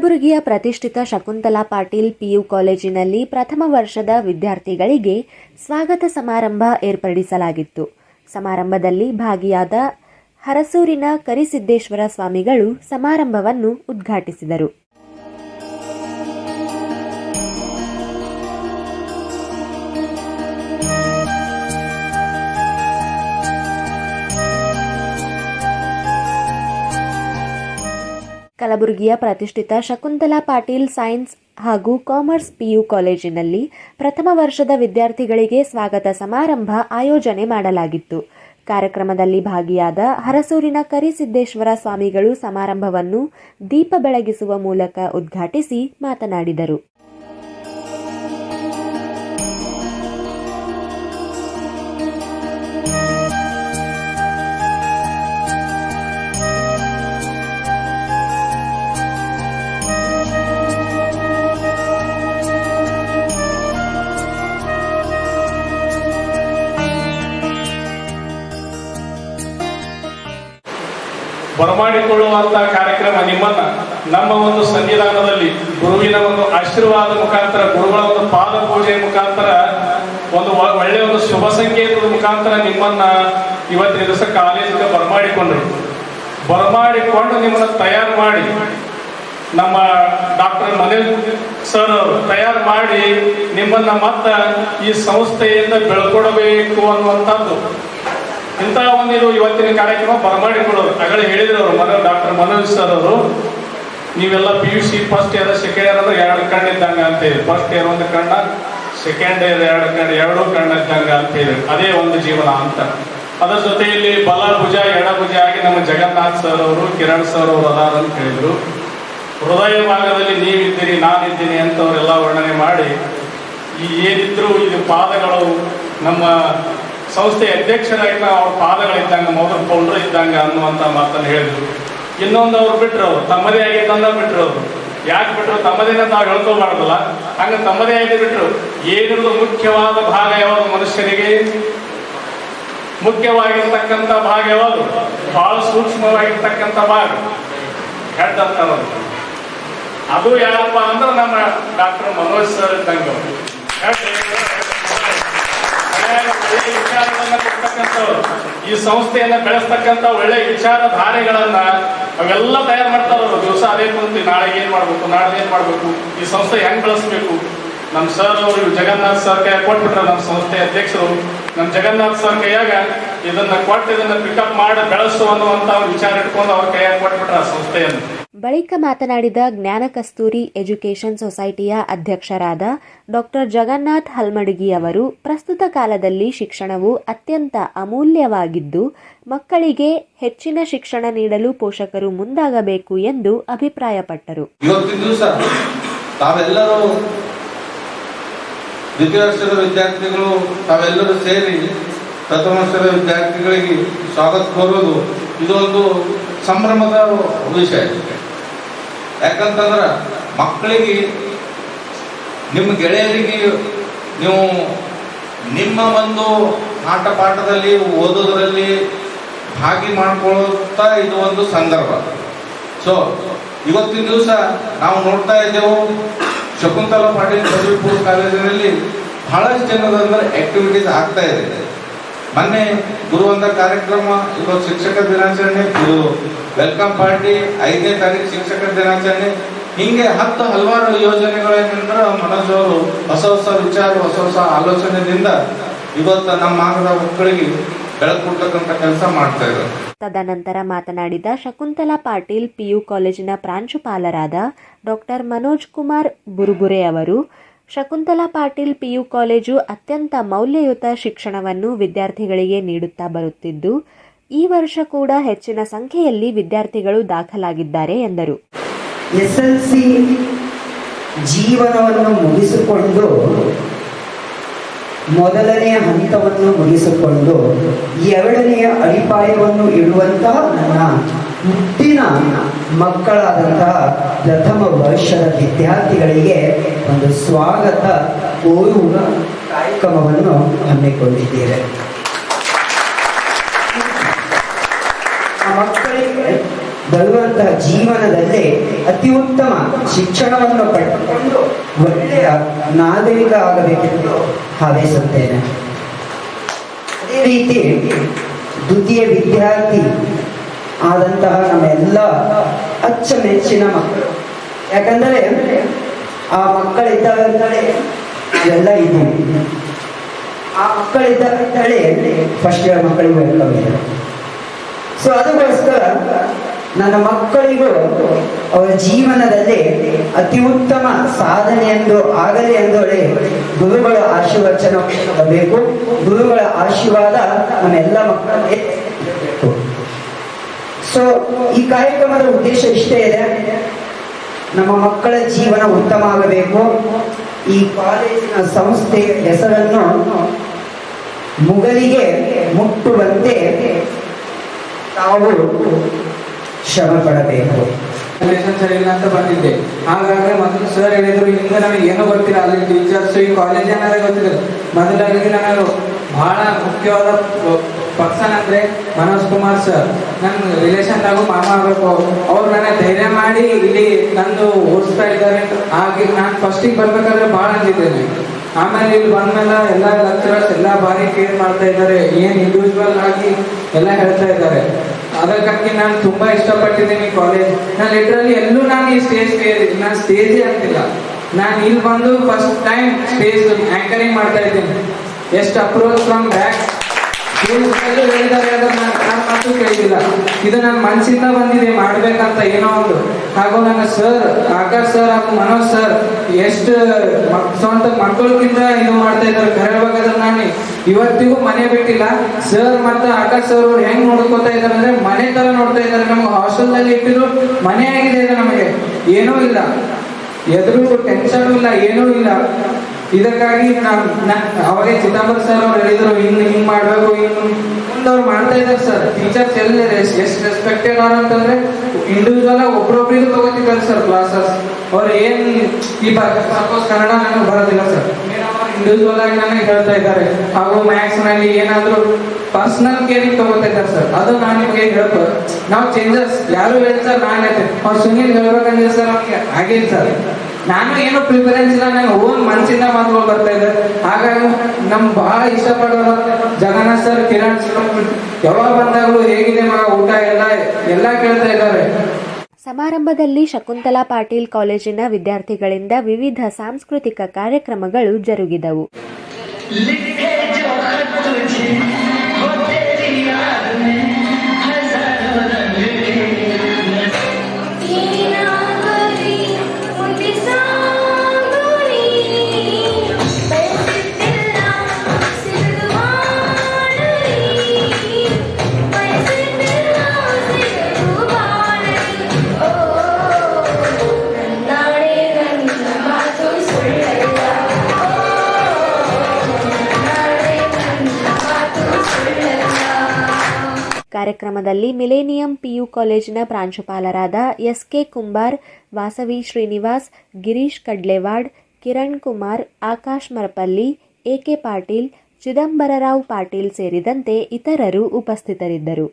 ಕಲಬುರಗಿಯ ಪ್ರತಿಷ್ಠಿತ ಶಕುಂತಲಾ ಪಾಟೀಲ್ ಪಿಯು ಕಾಲೇಜಿನಲ್ಲಿ ಪ್ರಥಮ ವರ್ಷದ ವಿದ್ಯಾರ್ಥಿಗಳಿಗೆ ಸ್ವಾಗತ ಸಮಾರಂಭ ಏರ್ಪಡಿಸಲಾಗಿತ್ತು. ಸಮಾರಂಭದಲ್ಲಿ ಭಾಗಿಯಾದ ಹರಸೂರಿನ ಕರಿಸಿದ್ದೇಶ್ವರ ಸ್ವಾಮಿಗಳು ಸಮಾರಂಭವನ್ನು ಉದ್ಘಾಟಿಸಿದರು. ಕಲಬುರಗಿಯ ಪ್ರತಿಷ್ಠಿತ ಶಕುಂತಲಾ ಪಾಟೀಲ್ ಸೈನ್ಸ್ ಹಾಗೂ ಕಾಮರ್ಸ್ ಪಿಯು ಕಾಲೇಜಿನಲ್ಲಿ ಪ್ರಥಮ ವರ್ಷದ ವಿದ್ಯಾರ್ಥಿಗಳಿಗೆ ಸ್ವಾಗತ ಸಮಾರಂಭ ಆಯೋಜನೆ ಮಾಡಲಾಗಿತ್ತು. ಕಾರ್ಯಕ್ರಮದಲ್ಲಿ ಭಾಗಿಯಾದ ಹರಸೂರಿನ ಕರಿಸಿದ್ದೇಶ್ವರ ಸ್ವಾಮಿಗಳು ಸಮಾರಂಭವನ್ನು ದೀಪ ಬೆಳಗಿಸುವ ಮೂಲಕ ಉದ್ಘಾಟಿಸಿ ಮಾತನಾಡಿದರು. ಬರಮಾಡಿಕೊಳ್ಳುವಂತ ಕಾರ್ಯಕ್ರಮ ನಿಮ್ಮನ್ನ, ನಮ್ಮ ಒಂದು ಸನ್ನಿಧಾನದಲ್ಲಿ ಗುರುವಿನ ಒಂದು ಆಶೀರ್ವಾದ ಮುಖಾಂತರ, ಗುರುಗಳ ಒಂದು ಪಾದ ಪೂಜೆ ಮುಖಾಂತರ, ಒಂದು ಒಳ್ಳೆಯ ಒಂದು ಶುಭ ಸಂಕೇತದ ಮುಖಾಂತರ ನಿಮ್ಮನ್ನ ಇವತ್ತಿನ ದಿವಸ ಕಾಲೇಜಿಗೆ ಬರಮಾಡಿಕೊಂಡ್ರು. ಬರಮಾಡಿಕೊಂಡು ನಿಮ್ಮನ್ನ ತಯಾರು ಮಾಡಿ, ನಮ್ಮ ಡಾಕ್ಟರ್ ಮನೇಲ್ ಸರ್ ಅವರು ತಯಾರು ಮಾಡಿ ನಿಮ್ಮನ್ನ ಮತ್ತ ಈ ಸಂಸ್ಥೆಯಿಂದ ಬೆಳ್ಕೊಡಬೇಕು ಅನ್ನುವಂಥದ್ದು. ಇಂತಹ ಒಂದು ಇವತ್ತಿನ ಕಾರ್ಯಕ್ರಮ ಬರಮಾಡಿಕೊಳ್ಳೋರು ಆಗಲೇ ಹೇಳಿದ್ರು ಮನೋ ಡಾಕ್ಟರ್ ಮನೋಜ್ ಸರ್ ಅವರು, ನೀವೆಲ್ಲ P U C first year second year ಅಂದ್ರೆ ಎರಡು ಕಣ್ಣು ಇದ್ದಂಗ ಅಂತ ಹೇಳಿ. ಫಸ್ಟ್ ಇಯರ್ ಒಂದು ಕಣ್ಣ ಸೆಕೆಂಡ್ ಇಯರ್ ಎರಡು ಕಣ್ಣು ಎರಡೂ ಕಣ್ಣು ಇದ್ದಂಗ ಅಂತ ಹೇಳಿ. ಅದೇ ಒಂದು ಜೀವನ ಅಂತ. ಅದರ ಜೊತೆಯಲ್ಲಿ ಬಲ ಭುಜ ಎಡ ಭುಜ ಆಗಿ ನಮ್ಮ ಜಗನ್ನಾಥ್ ಸರ್ ಅವರು, ಕಿರಣ್ ಸರ್ ಅವರು ಅದಾರ ಅಂತ ಹೇಳಿದ್ರು. ಹೃದಯ ಭಾಗದಲ್ಲಿ ನೀವಿದ್ದೀರಿ, ನಾನಿದ್ದೀನಿ ಅಂತ ಅವರೆಲ್ಲ ವರ್ಣನೆ ಮಾಡಿ, ಈ ಏನಿದ್ರು ಇದು ಪಾದಗಳು ನಮ್ಮ ಸಂಸ್ಥೆ ಅಧ್ಯಕ್ಷರಾಗಿ ಅವ್ರ ಪಾದಗಳಿದ್ದಂಗ ಮೊದಲು ಪೌಂಡ್ರ್ ಇದ್ದಂಗ ಅನ್ನುವಂಥ ಮಾತನ್ನು ಹೇಳಿದ್ರು. ಇನ್ನೊಂದು ಅವ್ರು ಬಿಟ್ರು ಅವ್ರು. ತಮ್ಮದೇ ಆಗಿದ್ದನ್ನ ಬಿಟ್ರು ಅವರು. ಯಾಕೆ ಬಿಟ್ರು? ತಮ್ಮದೇನ ನಾವು ಹೇಳ್ಕೋಬಾರ್ದಲ್ಲ. ಹಂಗ ತಮ್ಮದೇ ಆಗಿ ಬಿಟ್ರು. ಏನಿರೋದು ಮುಖ್ಯವಾದ ಭಾಗ ಯಾವುದು ಮನುಷ್ಯನಿಗೆ? ಮುಖ್ಯವಾಗಿರ್ತಕ್ಕಂಥ ಭಾಗ ಯಾವುದು? ಬಹಳ ಸೂಕ್ಷ್ಮವಾಗಿರ್ತಕ್ಕಂಥ ಭಾಗ. ಹೆಡ್ ಅದು ಯಾರಪ್ಪ ಅಂದ್ರೆ ನಮ್ಮ ಡಾಕ್ಟರ್ ಮನೋಜ್ ಸರ್ ಇದ್ದಂಗೆ ಈ ಸಂಸ್ಥೆಯನ್ನ ಬೆಳೆಸ್ತಕ್ಕಂಥ ಒಳ್ಳೆ ವಿಚಾರಧಾರೆಗಳನ್ನ ಅವೆಲ್ಲ ತಯಾರು ಮಾಡ್ತಾರ ದಿವಸ ಅದೇ ಕುಂತಿ ನಾಳೆ ಏನ್ ಮಾಡ್ಬೇಕು ನಾಳೆ ಏನ್ ಮಾಡ್ಬೇಕು, ಈ ಸಂಸ್ಥೆ ಹೆಂಗ್ ಬೆಳೆಸ್ಬೇಕು? ನಮ್ಮ ಸರ್ ಅವರು ಜಗನ್ನಾಥ್ ಸರ್ ಕೈ ಕೊಟ್ಬಿಟ್ರ ನಮ್ಮ ಸಂಸ್ಥೆ ಅಧ್ಯಕ್ಷರು. ನಮ್ಮ ಜಗನ್ನಾಥ್ ಸರ್ ಕೈಯಾಗ ಇದನ್ನ ಕೊಟ್ಟು ಇದನ್ನ ಪಿಕಪ್ ಮಾಡಿ ಬೆಳೆಸು ಅನ್ನುವಂತ ವಿಚಾರ ಇಟ್ಕೊಂಡು ಅವ್ರ ಕೈಯಾಗ ಕೊಟ್ಬಿಟ್ರ ಆ ಸಂಸ್ಥೆಯನ್ನು. ಬಳಿಕ ಮಾತನಾಡಿದ ಜ್ಞಾನ ಕಸ್ತೂರಿ ಎಜುಕೇಷನ್ ಸೊಸೈಟಿಯ ಅಧ್ಯಕ್ಷರಾದ ಡಾಕ್ಟರ್ ಜಗನ್ನಾಥ್ ಹಲ್ಮಡಗಿ ಅವರು, ಪ್ರಸ್ತುತ ಕಾಲದಲ್ಲಿ ಶಿಕ್ಷಣವು ಅತ್ಯಂತ ಅಮೂಲ್ಯವಾಗಿದ್ದು, ಮಕ್ಕಳಿಗೆ ಹೆಚ್ಚಿನ ಶಿಕ್ಷಣ ನೀಡಲು ಪೋಷಕರು ಮುಂದಾಗಬೇಕು ಎಂದು ಅಭಿಪ್ರಾಯಪಟ್ಟರು. ವಿದ್ಯಾರ್ಥಿಗಳು ತಾವೆಲ್ಲರೂ ಸೇರಿ ಪ್ರಥಮ ವಿದ್ಯಾರ್ಥಿಗಳಿಗೆ ಸ್ವಾಗತ ಕೋರೋದು ಇದೊಂದು ಸಂಭ್ರಮದ ವಿಷಯ. ಯಾಕಂತಂದ್ರೆ ಮಕ್ಕಳಿಗೆ, ನಿಮ್ಮ ಗೆಳೆಯರಿಗೆ ನೀವು ನಿಮ್ಮ ಒಂದು ಆಟ ಪಾಠದಲ್ಲಿ ಓದೋದ್ರಲ್ಲಿ ಭಾಗಿ ಮಾಡ್ಕೊಳ್ಳುತ್ತಾ ಇದು ಒಂದು ಸಂದರ್ಭ. ಸೊ ಇವತ್ತಿನ ದಿವಸ ನಾವು ನೋಡ್ತಾ ಇದ್ದೆವು, ಶಕುಂತಲಾ ಪಾಟೀಲ್ ಪದವಿ ಪೂರ್ವ ಕಾಲೇಜಿನಲ್ಲಿ ಬಹಳಷ್ಟು ಜನದ ಅಂದ್ರೆ ಆಕ್ಟಿವಿಟೀಸ್ ಆಗ್ತಾ ಇದೆ. ಮೊನ್ನೆ ಗುರುವಂತ ಕಾರ್ಯಕ್ರಮ ಇವತ್ತು ಶಿಕ್ಷಕ ದಿನಾಚರಣೆ ಗುರು ವೆಲ್ಕಮ್ ಪಾರ್ಟಿ, ಐದನೇ ತಾರೀಕು ಶಿಕ್ಷಕರ ದಿನಾಚರಣೆ. ಹಿಂಗೆ ಹತ್ತು ಹಲವಾರು ಯೋಜನೆಗಳೇನೆಂದ್ರೆ ಮನೋಜ್ ಅವರು ಹೊಸ ಹೊಸ ವಿಚಾರ, ಹೊಸ ಹೊಸ ಆಲೋಚನೆಯಿಂದ ಇವತ್ತು ನಮ್ಮ ಮಾನದ ಮಕ್ಕಳಿಗೆ ಬೆಳಕೊಡ್ತಕ್ಕಂಥ ಕೆಲಸ ಮಾಡ್ತಾ ಇದ್ದಾರೆ ತದನಂತರ ಮಾತನಾಡಿದ ಶಕುಂತಲಾ ಪಾಟೀಲ್, ಪಿಯು ಕಾಲೇಜಿನ ಪ್ರಾಂಶುಪಾಲರಾದ ಡಾಕ್ಟರ್ ಮನೋಜ್ ಕುಮಾರ್ ಬುರುಬುರೆ ಅವರು ಶಕುಂತಲಾ ಪಾಟೀಲ್ ಪಿಯು ಕಾಲೇಜು ಅತ್ಯಂತ ಮೌಲ್ಯಯುತ ಶಿಕ್ಷಣವನ್ನು ವಿದ್ಯಾರ್ಥಿಗಳಿಗೆ ನೀಡುತ್ತಾ ಬರುತ್ತಿದ್ದು, ಈ ವರ್ಷ ಕೂಡ ಹೆಚ್ಚಿನ ಸಂಖ್ಯೆಯಲ್ಲಿ ವಿದ್ಯಾರ್ಥಿಗಳು ದಾಖಲಾಗಿದ್ದಾರೆ ಎಂದರು. ಎಸ್ಎಲ್ಸಿ ಜೀವನವನ್ನು ಮುಗಿಸಿಕೊಂಡು ಮೊದಲನೆಯ ಹಂತವನ್ನು ಮುಗಿಸಿಕೊಂಡು ಎರಡನೆಯ ಅಡಿಪಾಯವನ್ನು ಇಡುವಂತಹ ನನ್ನ ಮುಟ್ಟಿನ ಮಕ್ಕಳಾದಂತಹ ಪ್ರಥಮ ವರ್ಷದ ವಿದ್ಯಾರ್ಥಿಗಳಿಗೆ ಒಂದು ಸ್ವಾಗತ ಕೋರುವ ಕಾರ್ಯಕ್ರಮವನ್ನು ಹಮ್ಮಿಕೊಂಡಿದ್ದೇವೆ ಮಕ್ಕಳಿಗೆ ಬರುವಂತಹ ಜೀವನದಲ್ಲಿ ಅತಿ ಉತ್ತಮ ಶಿಕ್ಷಣವನ್ನು ಪಡೆದುಕೊಂಡು ಒಳ್ಳೆಯ ನಾಗರಿಕ ಆಗಬೇಕೆಂದು ಹಾರೈಸುತ್ತೇನೆ ಅದೇ ರೀತಿ ದ್ವಿತೀಯ ವಿದ್ಯಾರ್ಥಿ ಆದಂತಹ ನಮ್ಮೆಲ್ಲ ಅಚ್ಚುಮೆಚ್ಚಿನ ಮಕ್ಕಳು. ಯಾಕಂದರೆ ಆ ಮಕ್ಕಳಿದ್ದಾಗಂತಳೆ ಎಲ್ಲ ಇದೆ ಆ ಮಕ್ಕಳಿದ್ದಾಗಲೇ ಫಸ್ಟ್ ಇಯರ್ ಮಕ್ಕಳಿಗೂ ಎಲ್ಲ ಇದೆ. ಸೊ ಅದಕ್ಕೋಸ್ಕರ ನನ್ನ ಮಕ್ಕಳಿಗೂ ಅವರ ಜೀವನದಲ್ಲಿ ಅತಿ ಉತ್ತಮ ಸಾಧನೆ ಎಂದು, ಆಗಲಿ ಎಂದು ಗುರುಗಳ ಆಶೀರ್ವಚನ ಬೇಕು ಗುರುಗಳ ಆಶೀರ್ವಾದ ನಮ್ಮೆಲ್ಲ ಮಕ್ಕಳಿಗೆ. ಸೊ ಈ ಕಾರ್ಯಕ್ರಮದ ಉದ್ದೇಶ ಇಷ್ಟೇ ಇದೆ. ನಮ್ಮ ಮಕ್ಕಳ ಜೀವನ ಉತ್ತಮ ಆಗಬೇಕು. ಈ ಕಾಲೇಜಿನ ಸಂಸ್ಥೆ ಹೆಸರನ್ನು ಮುಗಲಿಗೆ ಮುಟ್ಟುವಂತೆ ತಾವು ಶ್ರಮ ಪಡಬೇಕು. ಅಂತ ಬಂದಿದ್ದೆ. ಹಾಗಾಗಿ ಮೊದಲು ಸರ್ ಹೇಳಿದ್ರು ಹಿಂದೆ ನನಗೆ ಏನೂ ಗೊತ್ತಿಲ್ಲ, ಅಲ್ಲಿ ಟೀಚರ್ಸ್ ಈ ಕಾಲೇಜ್ ಏನಾದ್ರೆ ಗೊತ್ತಿಲ್ಲ ಮೊದಲಾಗಿ ನಾನು ಬಹಳ ಮುಖ್ಯವಾದ ಪರ್ಸನ್ ಅಂದ್ರೆ ಮನೋಜ್ ಕುಮಾರ್ ಸರ್ ನನ್ನ ರಿಲೇಷನ್ದಾಗೂ ಮಾಮ ಆಗಬೇಕು. ಅವ್ರು ನನ್ನ ಧೈರ್ಯ ಮಾಡಿ ಇಲ್ಲಿ ನಂದು ಓಡಿಸ್ತಾ ಇದ್ದಾರೆ. ಹಾಗೆ ನಾನು ಫಸ್ಟಿಗೆ ಬರ್ಬೇಕಾದ್ರೆ ಭಾಳ ಅಂದಿದ್ದೇನೆ. ಆಮೇಲೆ ಇಲ್ಲಿ ಬಂದ್ಮೇಲೆ ಎಲ್ಲ ಲೆಕ್ಚರರ್ಸ್ ಎಲ್ಲ ಬಾರಿ ಕೇರ್ ಮಾಡ್ತಾ ಇದ್ದಾರೆ. ಏನ್ ಇಂಡಿವಿಜುವಲ್ ಆಗಿ ಎಲ್ಲ ಹೇಳ್ತಾ ಇದ್ದಾರೆ. ಅದಕ್ಕಾಗಿ ನಾನು ತುಂಬಾ ಇಷ್ಟಪಟ್ಟಿದ್ದೀನಿ ಕಾಲೇಜ್ ನಾನು ಲಿಟ್ರಲಿ ಎಲ್ಲೂ ನಾನು ಈ ಸ್ಟೇಜ್ ನಾನು ಸ್ಟೇಜೇ ಅಂತಿಲ್ಲ. ನಾನು ಇಲ್ಲಿ ಬಂದು ಫಸ್ಟ್ ಟೈಮ್ ಸ್ಟೇಜ್ ಆಂಕರಿಂಗ್ ಮಾಡ್ತಾ ಇದ್ದೀನಿ. ಎಷ್ಟು ಅಪ್ರೋಚ್ ಫ್ರಮ್ ಬ್ಯಾಕ್ ಯಾರ ಮಾತು ಇದು ನನ್ನ ಮನಸ್ಸಿಂದ ಬಂದಿದೆ, ಮಾಡ್ಬೇಕಂತ ಏನೋ ಒಂದು. ಹಾಗೂ ನನ್ನ ಸರ್ ಆಕಾಶ್ ಸರ್ ಹಾಗೂ ಮನೋಜ್ ಸರ್ ಎಷ್ಟು ಸ್ವಂತ ಮಕ್ಕಳಿಗಿಂತ ಇದು ಮಾಡ್ತಾ ಇದ್ದಾರೆ. ಕರೆಯಬೇಕಾದ್ರೆ ನಾನು ಇವತ್ತಿಗೂ ಮನೆ ಬಿಟ್ಟಿಲ್ಲ. ಸರ್ ಮತ್ತೆ ಆಕಾಶ್ ಸರ್ ಅವ್ರು ಹೆಂಗ್ ನೋಡ್ಕೊತಾ ಇದ್ದಾರೆ ಅಂದ್ರೆ ಮನೆ ತರ ನೋಡ್ತಾ ಇದ್ದಾರೆ. ನಮ್ಗೆ ಹಾಸ್ಟೆಲ್ನಲ್ಲಿ ಇಟ್ಟಿದ್ರು, ಮನೆ ಆಗಿದೆ ಇದು ನಮಗೆ. ಏನೂ ಇಲ್ಲ. ಎದುರು ಟೆನ್ಷನ್ ಇಲ್ಲ, ಏನೂ ಇಲ್ಲ. ಇದಕ್ಕಾಗಿ ನಾನು ಅವಾಗೆ ಚಿದಂಬರ ಸರ್ ಅವ್ರು ಹೇಳಿದ್ರು ಹಿಂಗ್ ಹಿಂಗ್ ಮಾಡ್ಬೇಕು ಹಿಂಗ್ ಮುಂದವ್ರು ಮಾಡ್ತಾ ಇದ್ದಾರೆ ಸರ್ ಟೀಚರ್ಸ್ ಎಲ್ಲಿ ಎಷ್ಟು ರೆಸ್ಪೆಕ್ಟೆಡ್ ಅವ್ರ ಅಂತಂದ್ರೆ ಇಂಡಿವಿಜುವಲ್ ಆಗಿ ತಗೋತಿದ್ದಾರೆ ಸರ್ ಕ್ಲಾಸಸ್ ಅವ್ರು ಏನ್ ಈ ಸಪೋಸ್ ಕನ್ನಡ ನನಗೆ ಬರೋದಿಲ್ಲ ಸರ್ ಇಂಡಿವಿಜುವಲ್ ಆಗಿ ನನಗೆ ಹೇಳ್ತಾ ಇದ್ದಾರೆ. ಹಾಗೂ ಮ್ಯಾಥ್ಸ್ನಲ್ಲಿ ಏನಾದ್ರು ಪರ್ಸನಲ್ ಕೇರಿಂಗ್ ತಗೋತಾ ಇದ್ದಾರೆ ಸರ್ ಅದು ನಾನು ನಿಮಗೆ ಹೇಳ್ಬೋದು ನಾವು ಚೇಂಜಸ್ ಯಾರು ಹೇಳ್ತಾರೆ ನಾನು ಅವ್ರು ಸುನೀಲ್ ಹೇಳ್ಬೇಕಂದ್ರೆ ಸರ್ ಅವ್ನಿಗೆ ಆಗಿಲ್ಲ ಸರ್ ನಾನು ಏನು ಪ್ರಿಫರೆನ್ಸ್ ಇಲ್ಲ ನನ್ನ ಓನ್ ಮನಸ್ಸಿಂದ ಮಾತುಗಳು ಬರ್ತಾ ಇದೆ. ಹಾಗಾಗಿ ನಮ್ ಬಹಳ ಇಷ್ಟಪಡೋರು ಜಗನ್ನಾಥ್ ಸರ್ ಕಿರಣ್ ಸರ್ ಯಾವಾಗ ಬಂದಾಗಲೂ ಹೇಗಿದೆ ಮಗ ಊಟ ಎಲ್ಲ ಎಲ್ಲ ಕೇಳ್ತಾ ಇದ್ದಾರೆ. ಸಮಾರಂಭದಲ್ಲಿ ಶಕುಂತಲಾ ಪಾಟೀಲ್ ಕಾಲೇಜಿನ ವಿದ್ಯಾರ್ಥಿಗಳಿಂದ ವಿವಿಧ ಸಾಂಸ್ಕೃತಿಕ ಕಾರ್ಯಕ್ರಮಗಳು ಜರುಗಿದವು. ಕಾರ್ಯಕ್ರಮದಲ್ಲಿ ಮಿಲೇನಿಯಂ ಪಿಯು ಕಾಲೇಜಿನ ಪ್ರಾಂಶುಪಾಲರಾದ S K Kumbar, Vasavi Srinivas, Girish Kadlewad, Kiran Kumar, Akash Marapalli A K Patil, Chidambararao Patil ಸೇರಿದಂತೆ ಇತರರು ಉಪಸ್ಥಿತರಿದ್ದರು.